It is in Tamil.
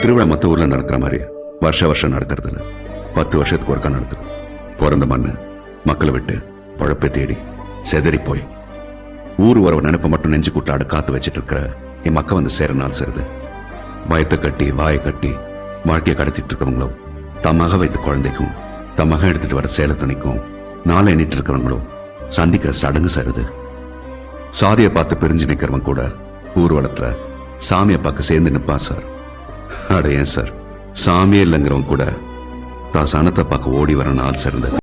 திருவிழா மத்த ஊர்ல நடக்கிற மாதிரி வருஷ வருஷம் நடக்கிறது இல்ல பத்து வருஷத்துக்கு ஒருக்கா நடத்துது பிறந்த மண்ணு மக்களை விட்டு பழப்பை தேடி செதறி போய். ஊர் உறவு நினைப்ப மட்டும் நெஞ்சு கூட்டாடு காத்து வச்சிட்டு இருக்கிற என் மக்கள் வந்து சேர நாள் சேருது. பயத்தை கட்டி வாயை கட்டி வாழ்க்கையை கடத்திட்டு இருக்கிறவங்களும் தம் மக வைத்த குழந்தைக்கும் தம் எடுத்துட்டு வர சேல துணைக்கும் நாளை எண்ணிட்டு இருக்கிறவங்களும் சந்திக்கிற சடங்கு சருது. சாதியை பார்த்து பிரிஞ்சு நிக்கிறவன் கூட ஊர்வலத்துல சாமியை பார்க்க சேர்ந்து நிற்பான் சார். அட ஏன் சார்? சாமியே இல்லைங்கிறவங்க கூட தான் சனத்தை பார்க்க ஓடி வர நாள் சிறந்தது.